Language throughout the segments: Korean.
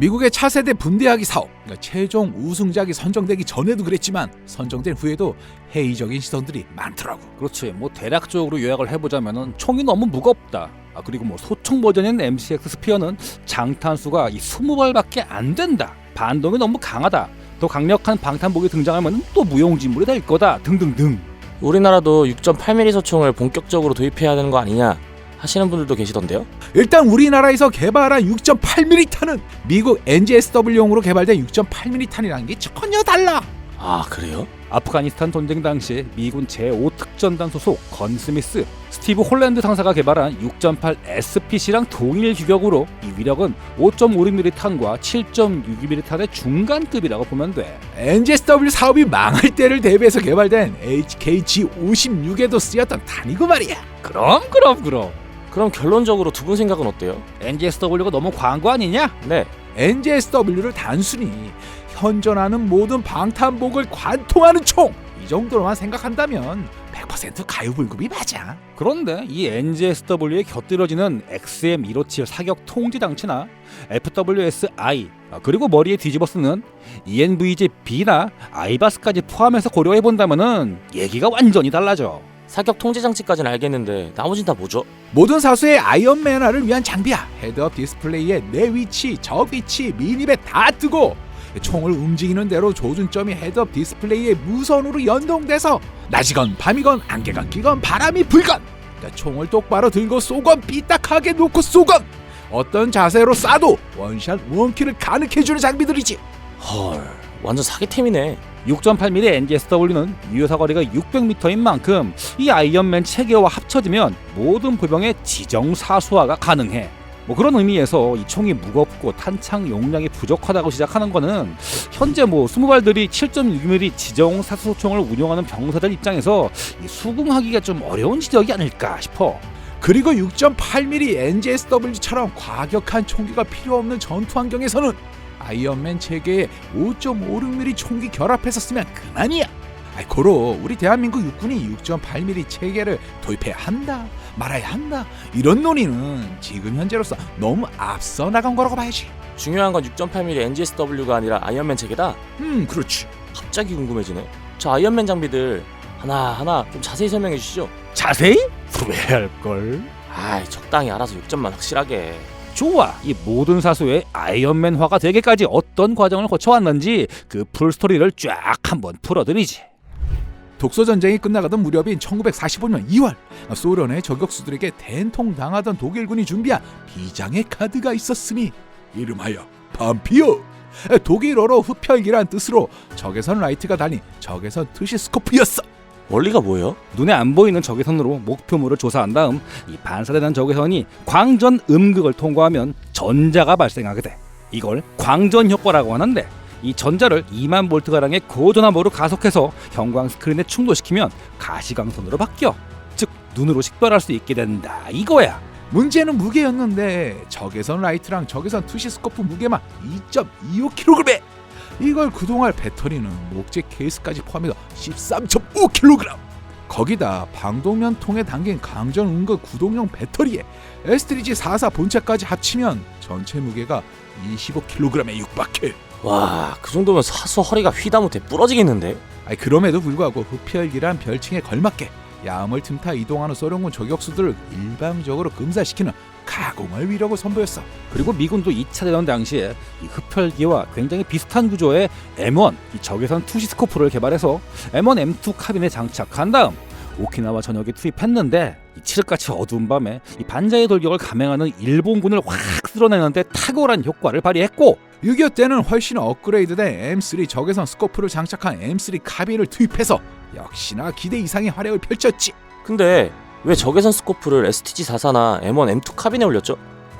미국의 차세대 분대하기 사업, 그러니까 최종 우승작이 선정되기 전에도 그랬지만 선정된 후에도 회의적인 시선들이 많더라고. 그렇지. 뭐 대략적으로 요약을 해보자면은 총이 너무 무겁다. 아 그리고 뭐 소총 버전인 MCX 스피어는 장탄수가 이 20발밖에 안 된다. 반동이 너무 강하다. 더 강력한 방탄복이 등장하면 또 무용지물이 될 거다. 등등등. 우리나라도 6.8mm 소총을 본격적으로 도입해야 되는 거 아니냐 하시는 분들도 계시던데요. 일단 우리나라에서 개발한 6.8mm 탄은 미국 NGSW용으로 개발된 6.8mm 탄이라는 게 전혀 달라. 아 그래요? 아프가니스탄 전쟁 당시 미군 제5 특전단 소속 건 스미스, 스티브 홀랜드 상사가 개발한 6.8 SPC랑 동일 규격으로 이 위력은 5.56mm 탄과 7.62mm 탄의 중간급이라고 보면 돼. NGSW 사업이 망할 때를 대비해서 개발된 HKG56에도 쓰였던 탄이고 말이야. 그럼 그럼 그럼. 그럼 결론적으로 두 분 생각은 어때요? NGSW가 너무 광고 아니냐? 네. NGSW를 단순히 현존하는 모든 방탄복을 관통하는 총! 이 정도로만 생각한다면 100% 가요불급이 맞아. 그런데 이 NGSW에 곁들여지는 XM157 사격 통제 장치나 FWS-I 아, 그리고 머리에 뒤집어 쓰는 ENVJ-B나 아이바스까지 포함해서 고려해 본다면은 얘기가 완전히 달라져. 사격 통제 장치까지는 알겠는데 나머진 다 뭐죠? 모든 사수의 아이언맨화를 위한 장비야. 헤드업 디스플레이에 내 위치, 저 위치, 미니배 다 뜨고 총을 움직이는 대로 조준점이 헤드업 디스플레이에 무선으로 연동돼서 낮이건 밤이건 안개가 끼건 바람이 불건 그러니까 총을 똑바로 들고 쏘건 삐딱하게 놓고 쏘건 어떤 자세로 쏴도 원샷 원킬을 가능해주는 장비들이지. 헐 완전 사기템이네. 6.8mm NGSW는 유효 사 거리가 600m인 만큼 이 아이언맨 체계와 합쳐지면 모든 보병의 지정 사수화가 가능해. 뭐 그런 의미에서 이 총이 무겁고 탄창 용량이 부족하다고 시작하는 거는 현재 뭐 20발들이 7.6mm 지정 사수총을 운용하는 병사들 입장에서 이 수긍하기가 좀 어려운 지적이 아닐까 싶어. 그리고 6.8mm NGSW처럼 과격한 총기가 필요 없는 전투 환경에서는 아이언맨 체계에 5.56mm 총기 결합해서 쓰면 그만이야. 아이 고로 우리 대한민국 육군이 6.8mm 체계를 도입해야 한다 말아야 한다 이런 논의는 지금 현재로서 너무 앞서 나간 거라고 봐야지. 중요한 건 6.8mm NGSW가 아니라 아이언맨 체계다. 음 그렇지. 갑자기 궁금해지네. 저 아이언맨 장비들 하나 하나 좀 자세히 설명해 주시죠. 자세히? 후회할 걸. 아이 적당히 알아서 6점만 확실하게. 좋아. 이 모든 사수의 아이언맨화가 되기까지 어떤 과정을 거쳐왔는지 그 풀스토리를 쫙 한번 풀어드리지. 독소 전쟁이 끝나가던 무렵인 1945년 2월 소련의 저격수들에게 된통당하던 독일군이 준비한 비장의 카드가 있었으니 이름하여 반피어 독일어로 흡혈기란 뜻으로 적외선 라이트가 달린 적외선 트시스코프였어 원리가 뭐예요? 눈에 안 보이는 적외선으로 목표물을 조사한 다음 이 반사되는 적외선이 광전 음극을 통과하면 전자가 발생하게 돼. 이걸 광전 효과라고 하는데 이 전자를 2만 볼트 가량의 고전압으로 가속해서 형광 스크린에 충돌시키면 가시광선으로 바뀌어. 즉 눈으로 식별할 수 있게 된다. 이거야. 문제는 무게였는데 적외선 라이트랑 적외선 투시스코프 무게만 2.25kg 이걸 구동할 배터리는 목재 케이스까지 포함해서 13.5kg 거기다 방독면 통에 담긴 강전 음극 구동용 배터리에 STG 44 본체까지 합치면 전체 무게가 25kg에 육박해 와, 그 정도면 사수 허리가 휘다못해 부러지겠는데? 아니, 그럼에도 불구하고 흡혈기란 별칭에 걸맞게 야음을 틈타 이동하는 소련군 저격수들을 일방적으로 금사시키는 가공할 위력을 선보였어. 그리고 미군도 2차 대전 당시에 이 흡혈기와 굉장히 비슷한 구조의 M1 이 적외선 투시스코프를 개발해서 M1 M2 카빈에 장착한 다음 오키나와 전역에 투입했는데 이 칠흑같이 어두운 밤에 이 반자의 돌격을 감행하는 일본군을 확 쓸어내는데 탁월한 효과를 발휘했고 6.25 때는 훨씬 업그레이드된 M3 적외선 스코프를 장착한 M3 카빈을 투입해서 역시나 기대 이상의 활약을 펼쳤지. 근데 왜 적외선 스코프를 STG-44나 M1 M2 카빈에 올렸죠?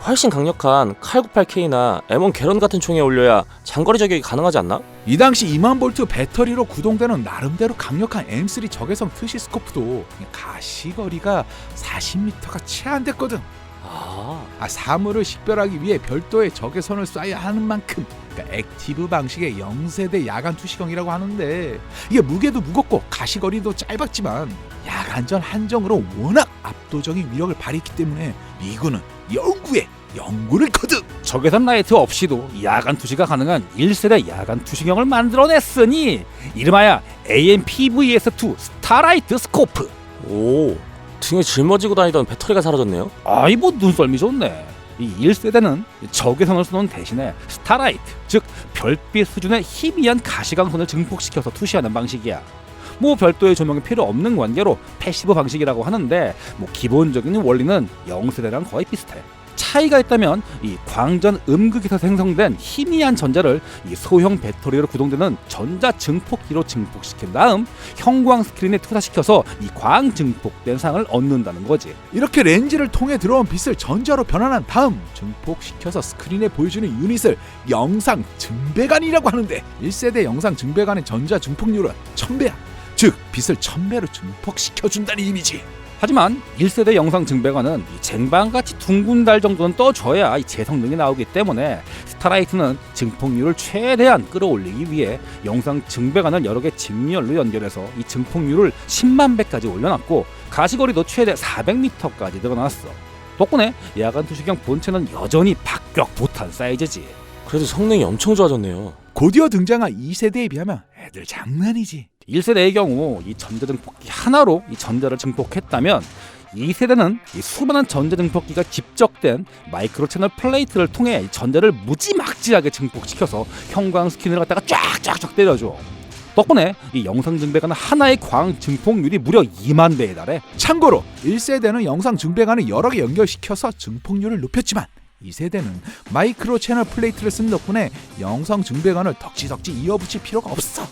훨씬 강력한 칼 98K나 M1 게런 같은 총에 올려야 장거리 저격이 가능하지 않나? 이 당시 2만 볼트 배터리로 구동되는 나름대로 강력한 M3 적외선 트시 스코프도 가시거리가 40m가 채 안 됐거든. 아, 아, 사물을 식별하기 위해 별도의 적외선을 쏴야 하는 만큼 그러니까 액티브 방식의 0세대 야간 투시경이라고 하는데 이게 무게도 무겁고 가시거리도 짧았지만 야간전 한정으로 워낙 압도적인 위력을 발휘했기 때문에 미군은 영구에 영구를 거듭! 적외선 라이트 없이도 야간 투시가 가능한 1세대 야간 투시경을 만들어냈으니 이름하여 AMPVS2 스타라이트 스코프 오, 등에 짊어지고 다니던 배터리가 사라졌네요. 아이 뭐 눈썰미 좋네. 이 1세대는 적외선을 쏘는 대신에 스타라이트 즉 별빛 수준의 희미한 가시광선을 증폭시켜서 투시하는 방식이야. 뭐 별도의 조명이 필요 없는 관계로 패시브 방식이라고 하는데 뭐 기본적인 원리는 0세대랑 거의 비슷해 차이가 있다면 이 광전 음극에서 생성된 희미한 전자를 이 소형 배터리로 구동되는 전자 증폭기로 증폭시킨 다음 형광 스크린에 투사시켜서 이 광증폭된 상을 얻는다는 거지. 이렇게 렌즈를 통해 들어온 빛을 전자로 변환한 다음 증폭시켜서 스크린에 보여주는 유닛을 영상 증배관이라고 하는데 1세대 영상 증배관의 전자 증폭률은 1000배야. 즉 빛을 1000배로 증폭시켜 준다는 의미지 하지만 1세대 영상 증배관은 이 쟁반같이 둥근 달 정도는 떠줘야 이 재성능이 나오기 때문에 스타라이트는 증폭률을 최대한 끌어올리기 위해 영상 증배관을 여러 개 직렬로 연결해서 이 증폭률을 10만 배까지 올려놨고 가시거리도 최대 400m까지 늘어났어. 덕분에 야간 투시경 본체는 여전히 박격포탄 사이즈지. 그래도 성능이 엄청 좋아졌네요. 곧이어 등장한 2세대에 비하면 애들 장난이지 1세대의 경우 이 전자증폭기 하나로 이 전자를 증폭했다면 2세대는 이 수많은 전자증폭기가 집적된 마이크로 채널 플레이트를 통해 이 전자를 무지막지하게 증폭시켜서 형광 스킨을 갖다가 쫙쫙쫙 때려줘. 덕분에 이 영상 증배관 하나의 광 증폭률이 무려 2만 배에 달해. 참고로 1세대는 영상 증배관을 여러 개 연결시켜서 증폭률을 높였지만 2세대는 마이크로 채널 플레이트를 쓴 덕분에 영상 증배관을 덕지덕지 이어붙일 필요가 없어.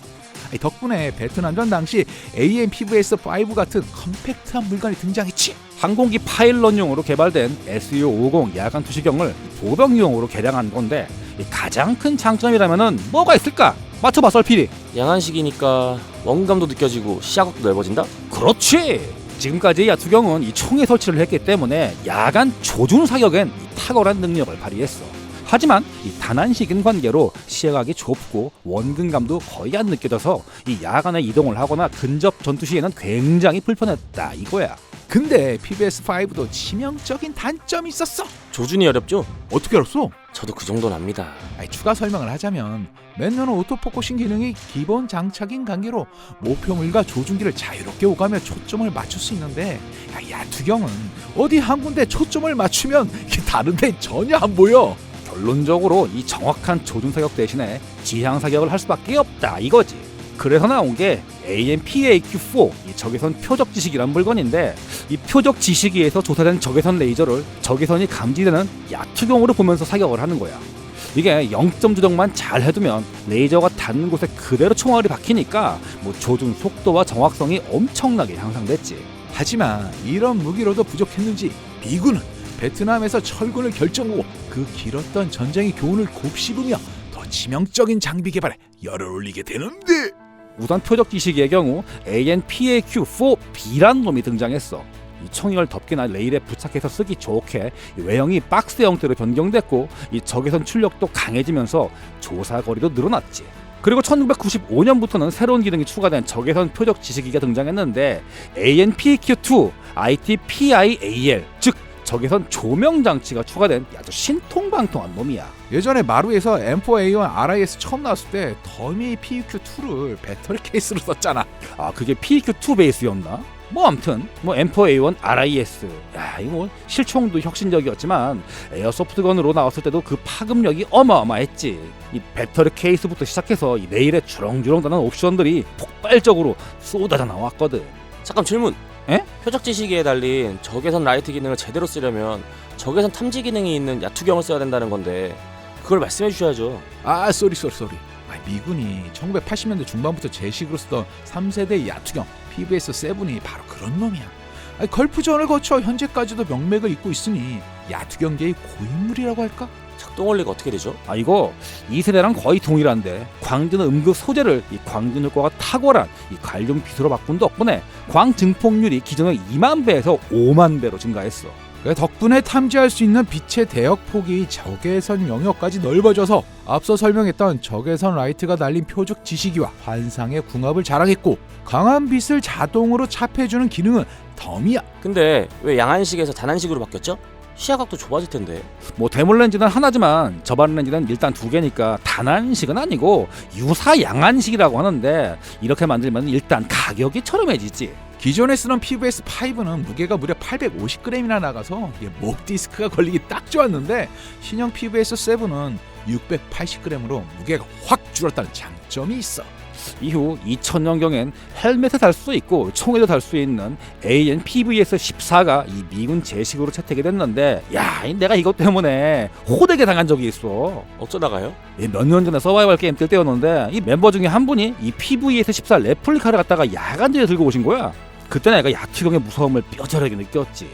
덕분에 베트남전 당시 AMPVS5 같은 컴팩트한 물건이 등장했지. 항공기 파일럿용으로 개발된 SU-50 야간 투시경을 보병용으로 개량한 건데 이 가장 큰 장점이라면은 뭐가 있을까? 맞춰봐 썰피디. 양한식이니까 원감도 느껴지고 시야각도 넓어진다? 그렇지. 지금까지 야투경은 이 총에 설치를 했기 때문에 야간 조준 사격엔 이 탁월한 능력을 발휘했어. 하지만 이 단한식인 관계로 시야각이 좁고 원근감도 거의 안 느껴져서 이 야간에 이동을 하거나 근접 전투 시에는 굉장히 불편했다 이거야. 근데 PBS5도 치명적인 단점이 있었어. 조준이 어렵죠? 어떻게 알았어? 저도 그 정도는 압니다. 아니, 추가 설명을 하자면 맨너는 오토포커싱 기능이 기본 장착인 관계로 목표물과 조준기를 자유롭게 오가며 초점을 맞출 수 있는데 야, 야투경은 어디 한 군데 초점을 맞추면 다른 데 전혀 안 보여. 결론적으로 이 정확한 조준 사격 대신에 지향 사격을 할 수밖에 없다 이거지. 그래서 나온 게 AMPAQ4 이 적외선 표적 지식이란 물건인데 이 표적 지식위에서 조사된 적외선 레이저를 적외선이 감지되는 야투경으로 보면서 사격을 하는 거야. 이게 0점 조정만 잘 해두면 레이저가 닿는 곳에 그대로 총알이 박히니까 뭐 조준 속도와 정확성이 엄청나게 향상됐지. 하지만 이런 무기로도 부족했는지 미군은 베트남에서 철군을 결정하고 그 길었던 전쟁의 교훈을 곱씹으며 더 치명적인 장비 개발에 열을 올리게 되는데 우선 표적 지식의 경우 ANPAQ-4B란 놈이 등장했어. 이 총이를 덮개나 레일에 부착해서 쓰기 좋게 이 외형이 박스 형태로 변경됐고 이 적외선 출력도 강해지면서 조사 거리도 늘어났지. 그리고 1995년부터는 새로운 기능이 추가된 적외선 표적 지식기가 등장했는데 ANPQ2 ITPIAL 즉 적외선 조명 장치가 추가된 아주 신통방통한 놈이야. 예전에 마루에서 M4A1 RIS 처음 나왔을 때 더미 PQ2를 배터리 케이스로 썼잖아. 아 그게 PQ2 베이스였나? 뭐 아무튼 뭐 M4A1 RIS 야 이거 뭐 실총도 혁신적이었지만 에어소프트건으로 나왔을 때도 그 파급력이 어마어마했지 이 배터리 케이스부터 시작해서 이 레일에 주렁주렁 다는 옵션들이 폭발적으로 쏟아져 나왔거든 잠깐 질문. 에? 표적 지시기에 달린 적외선 라이트 기능을 제대로 쓰려면 적외선 탐지 기능이 있는 야투경을 써야 된다는 건데 그걸 말씀해 주셔야죠. 아 쏘리 쏘리 쏘리. 아, 미군이 1980년대 중반부터 제식으로 쓰던 3세대 야투경 PBS7이 바로 그런 놈이야. 아, 걸프전을 거쳐 현재까지도 명맥을 잇고 있으니 야투경계의 고인물이라고 할까? 작동 원리가 어떻게 되죠? 아 이거 2세대랑 거의 동일한데 광전 음극 소재를 이 광전 효과가 탁월한 이 갈륨 빛으로 바꾼 덕분에 광 증폭률이 기존의 2만 배에서 5만 배로 증가했어 그 덕분에 탐지할 수 있는 빛의 대역 폭이 적외선 영역까지 넓어져서 앞서 설명했던 적외선 라이트가 달린 표적 지시기와 환상의 궁합을 자랑했고 강한 빛을 자동으로 차폐해주는 기능은 덤이야. 근데 왜 양안식에서 단안식으로 바뀌었죠? 시야각도 좁아질 텐데. 뭐 대물 렌즈는 하나지만 저반 렌즈는 일단 두 개니까 단안식은 아니고 유사 양안식이라고 하는데 이렇게 만들면 일단 가격이 저렴해지지. 기존에 쓰는 PVS 5는 무게가 무려 850g이나 나가서 목 디스크가 걸리기 딱 좋았는데 신형 PVS 7은 680g으로 무게가 확 줄었다는 장점이 있어. 이후 2000년경엔 헬멧에 달수 있고 총에도 달 수 있는 AN PVS 14가 이 미군 제식으로 채택이 됐는데 야, 이 내가 이것 때문에 호되게 당한 적이 있어. 어쩌다가요? 몇 년 전에 서바이벌 게임 뜰 때였는데 이 멤버 중에 한 분이 이 PVS 14 레플리카를 갖다가 야간제에 들고 오신 거야. 그때 내가 야투경의 무서움을 뼈저리게 느꼈지.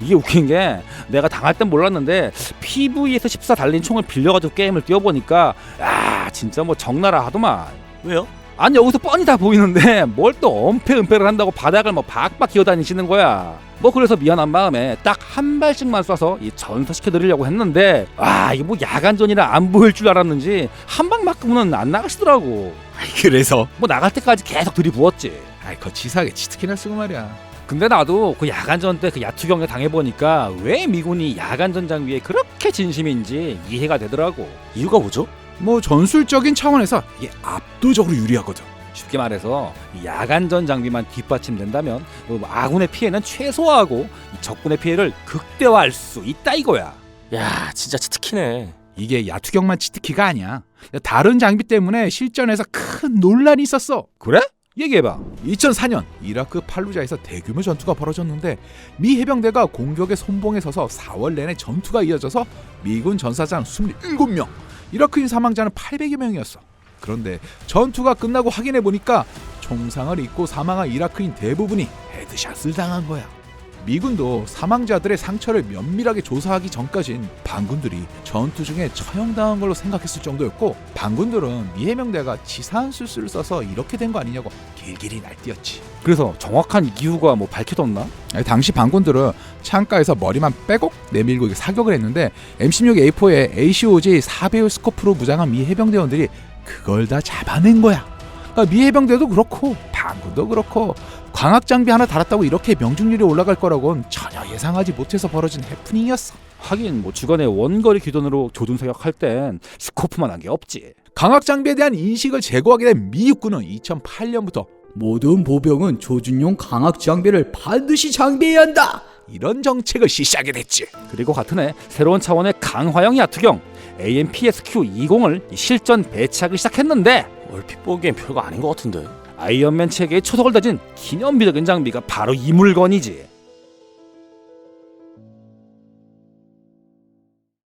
이게 웃긴 게 내가 당할 땐 몰랐는데 PVS 14 달린 총을 빌려가지고 게임을 뛰어보니까 야 진짜 뭐 적나라 하더만. 왜요? 아니 여기서 뻔히 다 보이는데 뭘 또 엄폐 은폐를 한다고 바닥을 뭐 박박 기어다니시는 거야. 뭐 그래서 미안한 마음에 딱 한 발씩만 쏴서 이 전사시켜 드리려고 했는데 아 이게 뭐 야간전이라 안 보일 줄 알았는지 한방 맞고는 안 나가시더라고. 그래서 뭐 나갈 때까지 계속 들이부었지. 아이 그 치사하게 치트키나 쓰고 말이야. 근데 나도 그 야간전 때 그 야투경에 당해보니까 왜 미군이 야간전 장비에 그렇게 진심인지 이해가 되더라고. 이유가 뭐죠? 뭐 전술적인 차원에서 이게 압도적으로 유리하거든. 쉽게 말해서 이 야간전 장비만 뒷받침된다면 그 아군의 피해는 최소화하고 이 적군의 피해를 극대화할 수 있다 이거야. 야, 진짜 치트키네. 이게 야투경만 치트키가 아니야. 다른 장비 때문에 실전에서 큰 논란이 있었어. 그래? 얘기해봐. 2004년 이라크 팔루자에서 대규모 전투가 벌어졌는데 미 해병대가 공격의 손봉에 서서 4월 내내 전투가 이어져서 미군 전사장 27명, 이라크인 사망자는 800여 명이었어. 그런데 전투가 끝나고 확인해 보니까 총상을 입고 사망한 이라크인 대부분이 헤드샷을 당한 거야. 미군도 사망자들의 상처를 면밀하게 조사하기 전까진 반군들이 전투 중에 처형당한 걸로 생각했을 정도였고 반군들은 미 해병대가 치사한 술수를 써서 이렇게 된 거 아니냐고 길길이 날뛰었지. 그래서 정확한 이유가 뭐 밝혀졌나? 아니, 당시 반군들은 창가에서 머리만 빼곡 내밀고 사격을 했는데 M16A4에 ACOG 4배율 스코프로 무장한 미 해병대원들이 그걸 다 잡아낸 거야. 그러니까 미 해병대도 그렇고 반군도 그렇고 광학 장비 하나 달았다고 이렇게 명중률이 올라갈 거라고는 전혀 예상하지 못해서 벌어진 해프닝이었어. 하긴 뭐 주간에 원거리 기준으로 조준 사격할 땐 스코프만 한 게 없지. 광학 장비에 대한 인식을 제고하게 된 미 육군은 2008년부터 모든 보병은 조준용 강학 장비를 반드시 장비해야 한다. 이런 정책을 실시하게 됐지. 그리고 같은 해 새로운 차원의 강화형 야투경 AMPSQ-20을 실전 배치하기 시작했는데 얼핏 보기엔 별거 아닌 것 같은데. 아이언맨 체계에 초석을 다진 기념비적인 장비가 바로 이 물건이지.